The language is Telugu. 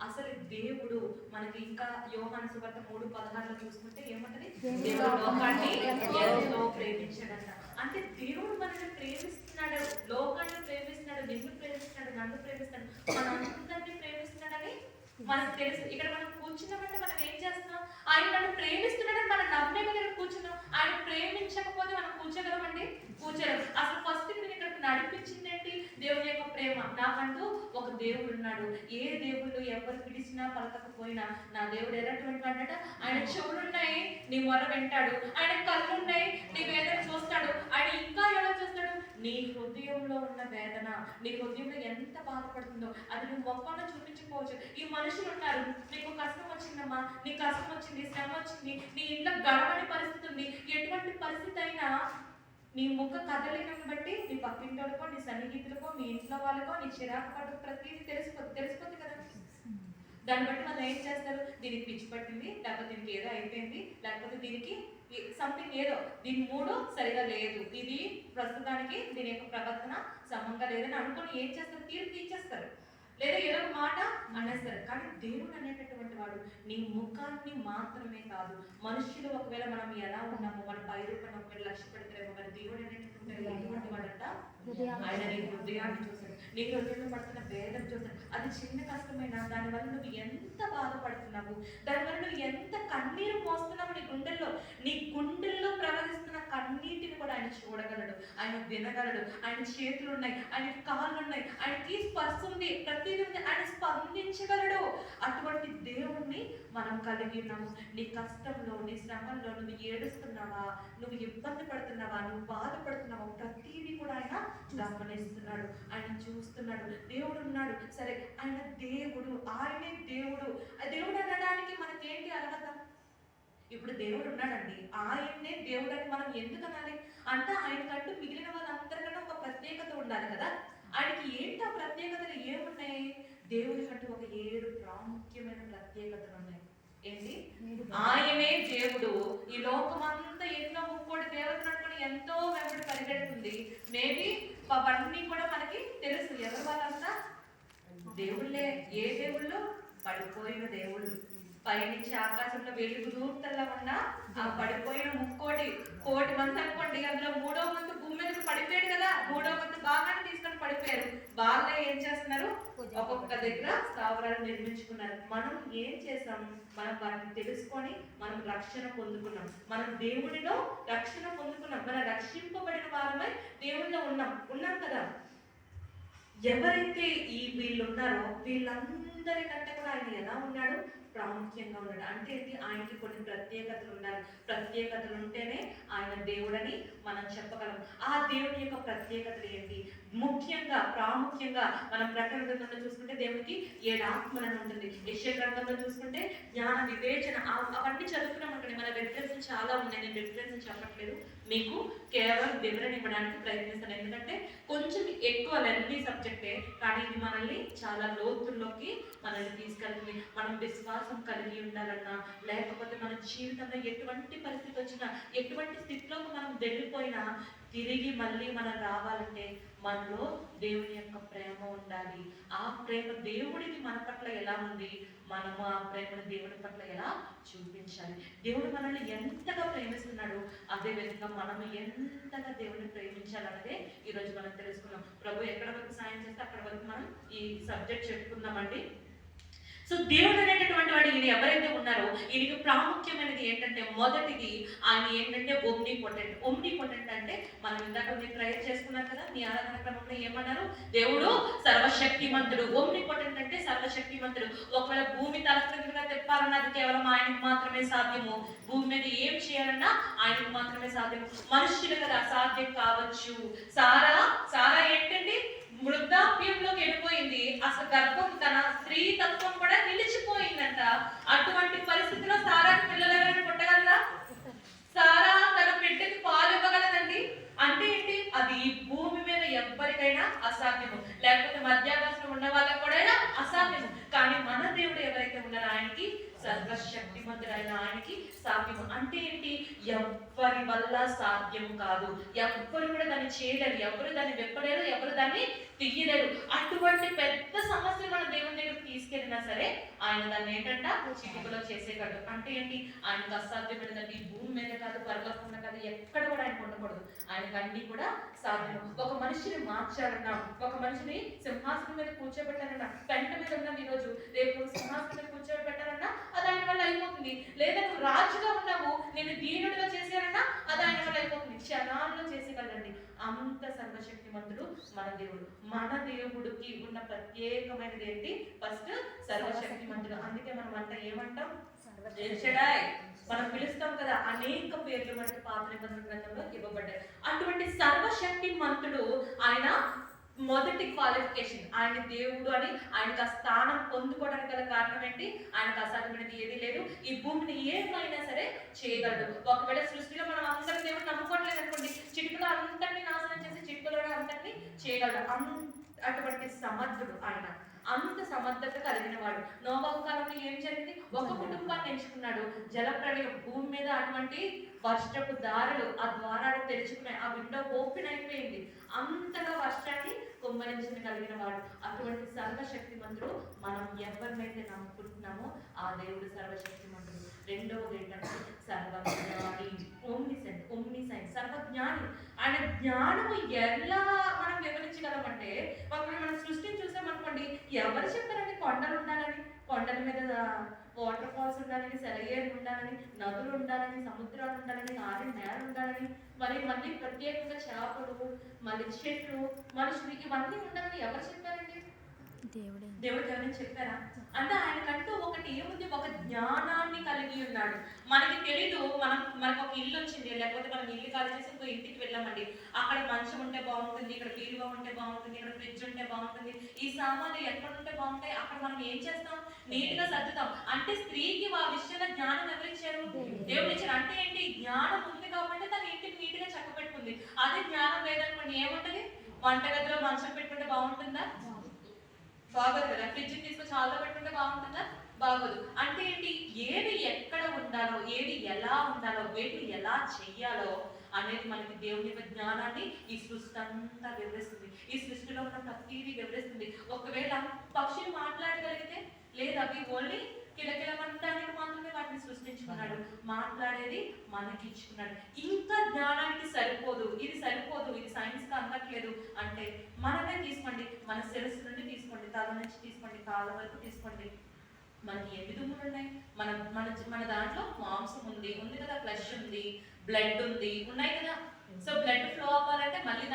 అసలు దేవుడు మనకి ఇంకా యోహాను సువార్త మూడు పదహారులో చూసుకుంటే ఏమంటది? దేవుడు లోకాన్ని ఎంతో ప్రేమించాడంట. అంటే దేవుడు మనల్ని ప్రేమిస్తున్నాడు లోకాన్ని ప్రేమిస్తున్నాడు నిన్ను ప్రేమిస్తున్నాడు నన్ను ప్రేమిస్తున్నాడు మన అందరినీ ప్రేమిస్తున్నాడని మనకు తెలుసు. ఇక్కడ మనం కూర్చున్నామంటే మనం ఏం చేస్తున్నాం? ఆయన నన్ను ప్రేమిస్తున్నాడని మనం నమ్మే ఇక్కడ కూర్చున్నాం. ఆయన ప్రేమించకపోతే మనం కూర్చోగలమండి? కూర్చోలేం. అసలు ఫస్ట్ నేను ఇక్కడికి నడిపించింది దేవుని యొక్క ప్రేమ. నాకంటూ ఒక దేవుడు ఉన్నాడు. ఏ దేవుళ్ళు ఎవరు పిలిచినా పలకపోయినా నా దేవుడు ఎలాంటి వాడట ఆయన చెవులున్నాయి నీ మొర వింటాడు. ఆయన కళ్ళు ఉన్నాయి నీ వేదన చూస్తాడు. ఆయన ఇంకా ఎలా చూస్తాడు? నీ హృదయంలో ఉన్న వేదన నీ హృదయంలో ఎంత బాధపడుతుందో అది నువ్వు గొప్పగా చూపించుకోవచ్చు. ఈ మనుషులు ఉన్నారు. నీకు కష్టం వచ్చిందమ్మా. నీ కష్టం వచ్చింది శ్రమ వచ్చింది. నీ ఇంట్లో గడవని పరిస్థితి ఉంది. ఎటువంటి పరిస్థితి అయినా నీ ముఖ కదలికను బట్టి నీ పక్కింటోడికో నీ సన్నిహితులకో మీ ఇంట్లో వాళ్ళకో నీ చిరాకు పట్టు ప్రతిదీ తెలిసిపోతుంది తెలిసిపోతుంది కదా. దాన్ని బట్టి వాళ్ళు ఏం చేస్తారు? దీనికి పిచ్చి పట్టింది లేకపోతే దీనికి ఏదో అయిపోయింది లేకపోతే దీనికి సంథింగ్ ఏదో. దీని మూడు సరిగా లేదు. ఇది ప్రస్తుతానికి దీని యొక్క ప్రవర్తన సమంగా లేదని అనుకుని ఏం చేస్తారు? తీర్పు తీర్చేస్తారు. లేదా ఏదో మాట అనేస్తారు కానీ దేవుడు అనేటటువంటి వాడు నీ ముఖాన్ని మాత్రమే కాదు మనుషులు ఒకవేళ మనం ఎలా ఉన్నామో మన పై రూపాన్ని ఒకవేళ లక్ష్య పెడతారేమో మరి దేవుడు అనేటటువంటి ఎటువంటి వాడంట? ఆయన నీ హృదయాన్ని చూశాడు నీ హృదయంలో పడుతున్న వేదన చూశాడు అది చిన్న కష్టమైన దానివల్ల నువ్వు ఎంత బాధపడుతున్నావు దానివల్ల నువ్వు ఎంత కన్నీరు మోస్తున్నావు నీ గుండెల్లో? నీ గుండెల్లో ప్రవహిస్తున్న కన్నీటిని కూడా ఆయన చూడగలడు. ఆయన వినగలడు. ఆయన చేతులు ఉన్నాయి ఆయన కాళ్ళు ఉన్నాయి ఆయనకి స్పర్శ ఉంది. ప్రతిదీ అందించగలడు. అటువంటి దేవుణ్ణి మనం కలిగి ఉన్నాము. నీ కష్టంలో నీ శ్రమంలో నువ్వు ఏడుస్తున్నావా? నువ్వు ఇబ్బంది పడుతున్నావా? నువ్వు బాధపడుతున్నావా? ప్రతిదీ కూడా ఆయన గమనిస్తున్నాడు. ఆయన చూస్తున్నాడు. దేవుడు ఉన్నాడు. సరే ఆయన దేవుడు ఆయనే దేవుడు. ఆ దేవుడు అనడానికి మనకేంటి అర్హత? ఇప్పుడు దేవుడు ఉన్నాడండి. ఆయన్నే దేవుడు అని మనం ఎందుకు అనాలి? అంటే ఆయనకంటూ మిగిలిన వాళ్ళందరికన్నా ఒక ప్రత్యేకత ఉండాలి కదా. ఆయనకి ఏంటి ఆ ప్రత్యేకతలు? ఏమున్నాయి దేవుడి కంటూ ఒక ఏడు ప్రాముఖ్యమైన ప్రత్యేకతలు ఉన్నాయి. ఏంటి? ఆయనే దేవుడు. ఈ లోకమంతా ఎన్నో ముక్కోటి దేవతలు అనుకుని ఎంతో వెంబడి పరిగెడుతుంది. మేబీ అవన్నీ కూడా మనకి తెలుసు. ఎవరి వాళ్ళంతా? దేవుళ్ళే. ఏ దేవుళ్ళు? పడిపోయిన దేవుళ్ళు. పైనుంచి ఆకాశంలో వెలుగు దూర్తల్లా ఉన్న ఆ పడిపోయిన ముక్కోటి కోటి మంది అనుకోండి అందులో మూడో మంది భూమి మీదకి పడిపోయాడు కదా మూడో మంది బాగానే తీసుకొని పడిపోయారు. బాగా ఏం చేస్తున్నారు? ఒక్కొక్క దగ్గర స్థావరాలు నిర్మించుకున్నారు. మనం ఏం చేసాం మనం వాటిని తెలుసుకొని మనం రక్షణ పొందుకున్నాం. మనం దేవుడిలో రక్షణ పొందుకున్నాం. మన రక్షింపబడిన వారమై దేవుడిలో ఉన్నాం. ఉన్నాం కదా. ఎవరైతే ఈ వీళ్ళు ఉన్నారో వీళ్ళందరికంటే కూడా ఆయన ఎలా ఉన్నాడు? ప్రాముఖ్యంగా ఉన్నాడు అంటే ఏంటి? ఆయనకి కొన్ని ప్రత్యేకతలు ఉండాలి. ప్రత్యేకతలు ఉంటేనే ఆయన దేవుడని మనం చెప్పగలం. ఆ దేవుని యొక్క ప్రత్యేకతలు ఏంటి? ముఖ్యంగా ప్రాముఖ్యంగా మనం ప్రకటన గ్రంథంలో చూసుకుంటే దేవుడికి ఏడు ఆత్మలను ఉంటుంది. యశ్య గ్రంథంలో చూసుకుంటే జ్ఞాన వివేచన అవన్నీ చదువుకున్నాం అనుకోండి మన రెఫరెన్స్ చాలా ఉన్నాయి. నేను రెఫరెన్స్ చెప్పట్లేదు. మీకు కేవలం వివరణ ఇవ్వడానికి ప్రయత్నిస్తాను. ఎందుకంటే కొంచెం ఎక్కువ లెంతీ సబ్జెక్టే కానీ ఇది మనల్ని చాలా లోతుల్లోకి మనల్ని తీసుకెళ్తుంది. మనం విశ్వాస కలిగి ఉండాలన్నా లేకపోతే మన జీవితంలో ఎటువంటి పరిస్థితి వచ్చినా ఎటువంటి స్థితిలోకి మనం వెళ్ళిపోయినా తిరిగి మళ్ళీ మనం రావాలంటే మనలో దేవుని యొక్క ప్రేమ ఉండాలి. ఆ ప్రేమ దేవుడికి మన పట్ల ఎలా ఉంది? మనము ఆ ప్రేమను దేవుని పట్ల ఎలా చూపించాలి? దేవుడు మనల్ని ఎంతగా ప్రేమిస్తున్నాడు అదే విధంగా మనం ఎంతగా దేవుడిని ప్రేమించాలన్నదే ఈరోజు మనం తెలుసుకున్నాం. ప్రభు ఎక్కడ వరకు సాయం చేస్తే అక్కడ వరకు మనం ఈ సబ్జెక్ట్ చెప్పుకుందామండి? సో దేవుడు అనేటటువంటి వాడు ఈయన ఎవరైతే ఉన్నారో ఈయనకి ప్రాముఖ్యమైనది ఏంటంటే మొదటిది ఆయన ఏంటంటే ఒమ్ని పొటెంట్ ఒమ్ని పొటెంట్ అంటే మనం ఇందాక మీరు ప్రేయర్ చేసుకున్నారు కదా మీ ఆరాధన క్రమంలో ఏమన్నారు? దేవుడు సర్వశక్తిమంతుడు. ఒమ్ని పొటెంట్ అంటే సర్వశక్తిమంతుడు. ఒకవేళ భూమి తలకృతిగా తెప్పాలన్నా అది కేవలం ఆయనకు మాత్రమే సాధ్యము. భూమి మీద ఏం చేయాలన్నా ఆయనకు మాత్రమే సాధ్యము. మనుషులు కదా అసాధ్యం కావచ్చు. సారా? సారా ఏంటండి? వృద్ధాప్యంలోకి వెళ్ళిపోయింది. గర్భం తన స్త్రీ తత్వం కూడా నిలిచిపోయిందంట అటువంటి పరిస్థితిలో సారాకి పిల్లలు ఎవరైనా పుట్టగలరా సారా తన బిడ్డకి పాలు ఇవ్వగలదండి అంటే ఏంటి అది ఈ భూమి మీద ఎవ్వరికైనా అసాధ్యము లేకపోతే మధ్యాకాశంలో ఉన్న వాళ్ళకి కూడా అసాధ్యము కానీ మన దేవుడు ఎవరైతే ఉన్నారో ఆయనకి సర్వశక్తిమంతుడైన అయిన ఆయనకి సాధ్యము. అంటే ఏంటి? ఎవ్వరి వల్ల సాధ్యం కాదు. ఎవ్వరు కూడా దాన్ని చేయలేరు. ఎవరు దాన్ని వెప్పలేరు ఎవరు దాన్ని తీయలేరు అటువంటి పెద్ద సమస్యలు తీసుకెళ్ళినా సరే ఆయన దాన్ని ఏంటంట? చిటికలో చేసేటట్టు. అంటే ఏంటి? ఆయనకు అసాధ్యమైనదండి ఈ భూమి మీద కాదు పరలోకం కాదు ఎక్కడ కూడా ఆయన ఉండకూడదు. ఆయనకు అన్ని కూడా సాధ్యం. ఒక మనిషిని మార్చాలన్నా ఒక మనిషిని సింహాసనం మీద కూర్చోబెట్టాలన్నా పెంట మీద ఉన్నాం ఈరోజు రేపు సింహాసనం మీద కూర్చోబెట్టాలన్నా అది ఆయన వల్ల అయిపోతుంది. లేదా నువ్వు రాజుగా ఉన్నావు నేను దీనుడిగా చేశానన్నా అది ఆయన వల్ల అయిపోతుంది. క్షణాల్లో చేసేయగలండి అంత సర్వశక్తిమంతుడు మన దేవుడు. మన దేవుడికి ఉన్న ప్రత్యేకమైనది ఏంటి ఫస్ట్ సర్వశక్తిమంతుడు. అందుకే మనం అంట ఏమంటాం? మనం పిలుస్తాం కదా అనేక పేర్లు మనకి పాత నిబంధన గ్రంథంలో ఇవ్వబడ్డాయి. అటువంటి సర్వశక్తి మంతుడు ఆయన మొదటి క్వాలిఫికేషన్ ఆయన దేవుడు అని ఆయనకు ఆ స్థానం పొందుకోవడానికి గల కారణం ఏంటి? ఆయనకు అసాధ్యమైనది ఏది లేదు. ఈ భూమిని ఏమైనా సరే చేయగలడు. ఒకవేళ సృష్టిలో మనం అందరం దేవుడు నమ్ముకోవట్లేదు అనుకోండి చిటికలో అంతటిని నాశనం చేసి చిటికలో అంతటిని చేయగలడు. అటువంటి సమర్థుడు ఆయన. సమర్థత కలిగిన వాడు. నోబాబు కాలంలో ఏం జరిగింది? ఒక కుటుంబాన్ని ఎంచుకున్నాడు. జలప్రళయం భూమి మీద అటువంటి వర్షపు దారులు ఆ ద్వారాలు తెరుచుకున్నాయి. ఆ విండో ఓపెన్ అయిపోయింది. అంతగా వర్షాన్ని కుమ్మరించిన కలిగిన వాడు. అటువంటి సర్వశక్తిమంతుడు మనం ఎవరినైతే నమ్ముకుంటున్నామో ఆ దేవుడు సర్వశక్తిమంతుడు. రెండవది ఏంటంటే సర్వజ్ఞాని. ఓమ్నిసెంట్ ఓమ్నిసెంట్ సర్వజ్ఞాని. ఆయన జ్ఞానము ఎలా మనం వివరించగలమంటే ఒకవేళ మనం సృష్టిని చూసామనుకోండి ఎవరు చెప్పారండి కొండలు ఉండాలని కొండల మీద వాటర్ ఫాల్స్ ఉండాలని సెలయేరు ఉండాలని నదులు ఉండాలని సముద్రాలు ఉండాలని ఆరిన నేల ఉండాలని మరి మళ్ళీ ప్రత్యేకంగా చేపలు మళ్ళీ చెట్లు మనుషులు ఇవన్నీ ఉండాలని ఎవరు చెప్పారండి? దేవుడే. దేవుడు ఎవరైనా చెప్పారా? అంటే ఆయనకంటూ ఒకటి ఏముంది? ఒక జ్ఞానాన్ని కలిగి ఉన్నాడు. మనకి తెలీదు మనం మనకు ఒక ఇల్లు వచ్చింది లేకపోతే మనం ఇల్లు ఖాళీ చేసి ఇంకో ఇంటికి వెళ్ళామండి. అక్కడ మంచం ఉంటే బాగుంటుంది ఇక్కడ బీరువా ఉంటే బాగుంటుంది ఇక్కడ ఫ్రిడ్జ్ ఉంటే బాగుంటుంది. ఈ సామాన్లు ఎక్కడ ఉంటే బాగుంటాయి? అక్కడ మనం ఏం చేస్తాం? నీట్గా సర్దుతాం. అంటే స్త్రీకి ఆ విషయంలో జ్ఞానం ఎవరిచ్చారు దేవుడు ఇచ్చారు. అంటే ఏంటి? జ్ఞానం ఉంది కాబట్టి తన ఇంటికి నీట్గా అదే జ్ఞానం లేదనుకోండి ఏముంటది? వంటగదిలో మంచం పెట్టుకుంటే బాగుంటుందా? బాగోదు కదా. ఫ్రిడ్జ్ తీసుకొచ్చి హాల్లో పెట్టుకుంటే బాగుంటుందా? బాగోదు. అంటే ఏంటి? ఏది ఎక్కడ ఉండాలో ఏది ఎలా ఉండాలో వేటి ఎలా చెయ్యాలో అనేది మనకి దేవుని యొక్క జ్ఞానాన్ని ఈ సృష్టి అంతా వివరిస్తుంది. ఈ సృష్టిలో ఉన్న ప్రతిదీ వివరిస్తుంది. ఒకవేళ పక్షిని మాట్లాడగలిగితే లేదు అవి ఓన్లీ కిలకిలమంటానికి మాత్రమే వాటిని సృష్టించుకున్నాడు. మాట్లాడేది మనకి ఇచ్చుకున్నాడు ఇంకా జ్ఞానానికి సరిపోదు. ఇది సరిపోదు. ఇది సైన్స్ అందట్లేదు అంటే మనమే తీసుకోండి. మన శిరస్సు నుండి తీసుకోండి. తల నుంచి తీసుకోండి కాళ్ళ వరకు తీసుకోండి. మనకి ఎన్ని దుమ్ములు ఉన్నాయి? మన మన మన దాంట్లో మాంసం ఉంది ఉంది కదా ఫ్లెష్ ఉంది బ్లడ్ ఉంది ఉన్నాయి కదా. సో బ్లడ్ ఫ్లో అవ్వాలంటే మళ్ళీ